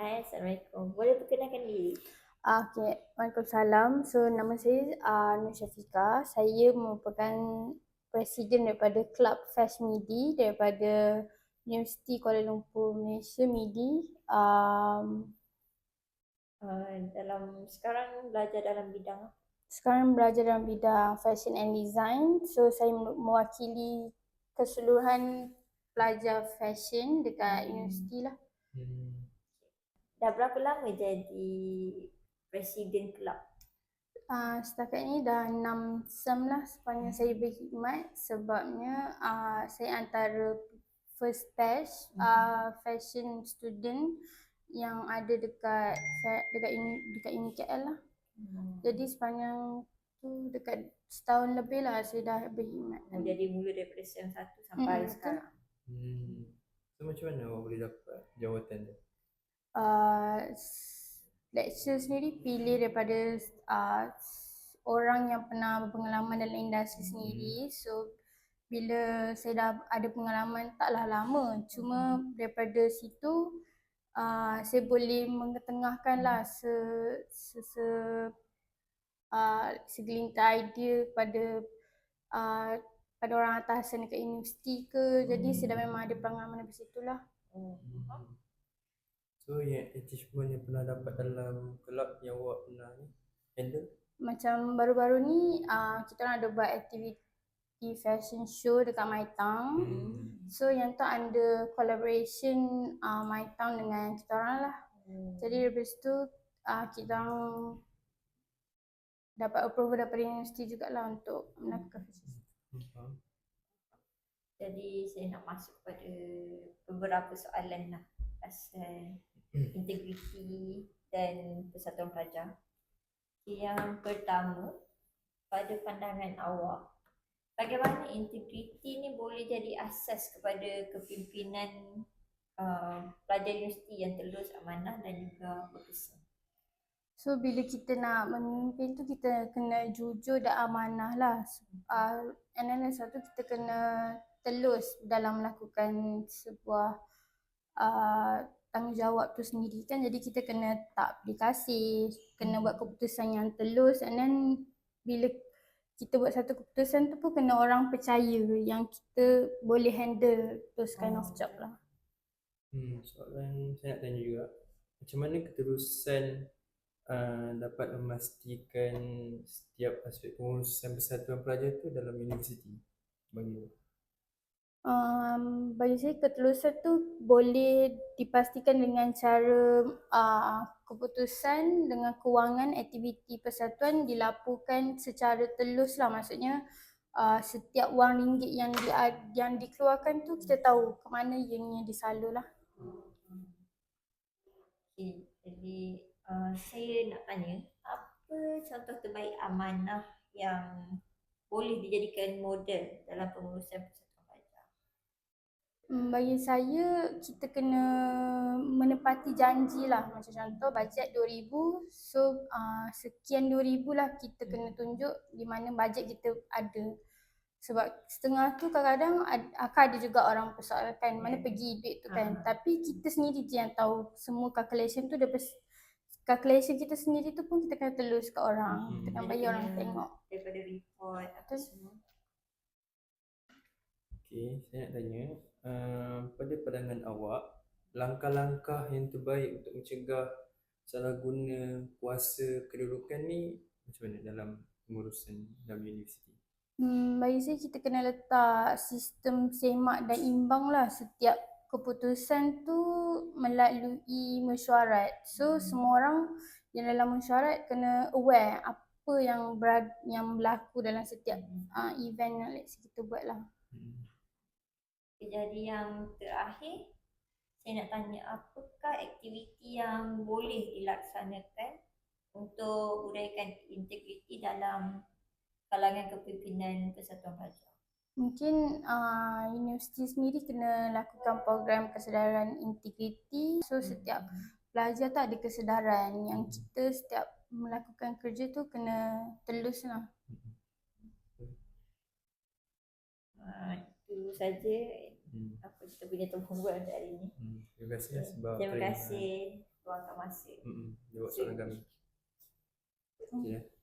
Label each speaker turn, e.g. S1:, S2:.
S1: Hai, Assalamualaikum. Boleh perkenalkan diri?
S2: Ah, Okay, Waalaikumsalam. So, nama saya uh, Nur Syafiqah. Saya merupakan presiden daripada Club Fast MIDI daripada Universiti Kuala Lumpur, Malaysia, MIDI. Um,
S1: Uh, dalam sekarang belajar dalam bidang apa?
S2: sekarang belajar dalam bidang fashion and design. So, saya mewakili keseluruhan pelajar fashion dekat
S1: Hmm.
S2: universiti lah.
S3: Hmm.
S1: Dah berapa lama jadi presiden kelab?
S2: Uh, setakat ni dah 6 sem lah sepanjang saya berkhidmat sebabnya uh, saya antara first batch uh, fashion student yang ada dekat dekat uni, dekat uni KL lah.
S1: Hmm.
S2: Jadi sepanjang tu dekat setahun lebih lah saya dah berkhidmat.
S1: Oh, jadi mula daripada sem 1 sampai
S2: Hmm,
S1: sekarang.
S3: Hmm. So macam mana awak boleh dapat jawatan tu?
S2: Uh, s- lecture sendiri pilih daripada uh, orang yang pernah berpengalaman dalam industri sendiri. So bila saya dah ada pengalaman taklah lama. Cuma daripada situ uh, saya boleh mengetengahkan lah se, se, se uh, segelintir idea pada uh, pada orang atasan dekat universiti ke. Jadi saya dah memang ada pengalaman dari situ lah.
S1: Hmm.
S3: So yang achievement yang pernah dapat dalam kelab yang awak pernah ni handle?
S2: Macam baru-baru ni uh, kita orang ada buat aktiviti fashion show dekat My Town.
S3: Hmm.
S2: So yang tu under collaboration uh, My Town dengan kita orang lah.
S1: Hmm.
S2: Jadi daripada situ uh, kita orang dapat approval daripada universiti jugalah untuk melakukan fashion show.
S3: Hmm.
S1: Jadi saya nak masuk pada beberapa soalan lah pasal. Integriti dan persatuan pelajar. Yang pertama, pada pandangan awak, bagaimana integriti ni boleh jadi asas kepada kepimpinan uh, pelajar universiti yang telus, amanah dan juga berkesan?
S2: So bila kita nak memimpin tu kita kena jujur dan amanah lah. Uh, and then satu kita kena telus dalam melakukan sebuah uh, tanggungjawab tu sendiri kan. Jadi kita kena tak aplikasi, kena buat keputusan yang telus and then bila kita buat satu keputusan tu pun kena orang percaya yang kita boleh handle those kind of job lah.
S3: Hmm. Soalan saya nak tanya juga. Macam mana keterusan uh, dapat memastikan setiap aspek pengurusan persatuan pelajar tu dalam universiti? Bagi?
S2: Um, bagi saya ketelusan tu boleh dipastikan dengan cara uh, keputusan dengan kewangan aktiviti persatuan dilaporkan secara telus lah maksudnya uh, setiap wang ringgit yang di, yang dikeluarkan tu kita tahu ke mana ianya disalur lah.
S1: Okay, jadi uh, saya nak tanya, apa contoh terbaik amanah yang boleh dijadikan model dalam pengurusan persatuan?
S2: Hmm, bagi saya kita kena menepati janji lah macam contoh bajet 2000 so uh, sekian 2000 lah kita kena tunjuk di mana bajet kita ada sebab setengah tu kadang-kadang ad- akan ada juga orang persoalkan mana
S1: Ya.
S2: pergi duit tu kan
S1: Ah.
S2: tapi kita sendiri je yang tahu semua calculation tu daripada calculation kita sendiri tu pun kita kena telus kat orang
S3: Hmm.
S2: kita kena bagi orang tengok
S1: Daripada report apa
S2: Betul.
S1: semua.
S3: Okey, saya nak tanya, uh, pada pandangan awak, langkah-langkah yang terbaik untuk mencegah salah guna kuasa kedudukan ni macam mana dalam pengurusan dalam universiti?
S2: Hmm, bagi saya kita kena letak sistem semak dan imbang lah setiap keputusan tu melalui mesyuarat. So semua orang yang dalam mesyuarat kena aware apa yang berad, yang berlaku dalam setiap uh, event yang let's kita buat lah.
S3: Hmm.
S1: Jadi yang terakhir, saya nak tanya apakah aktiviti yang boleh dilaksanakan untuk budayakan integriti dalam kalangan kepimpinan persatuan pelajar?
S2: Mungkin uh, universiti sendiri kena lakukan program kesedaran integriti. So setiap pelajar tu ada kesedaran yang kita setiap melakukan kerja tu kena telus lah.
S1: Uh, itu saja
S3: Hmm.
S1: apa kita punya tumpuan buat untuk hari ini.
S3: Hmm. Terima kasih lah sebab Terima
S1: kasih luangkan masa.
S3: Mm-mm. Jawab soalan kami. Okay.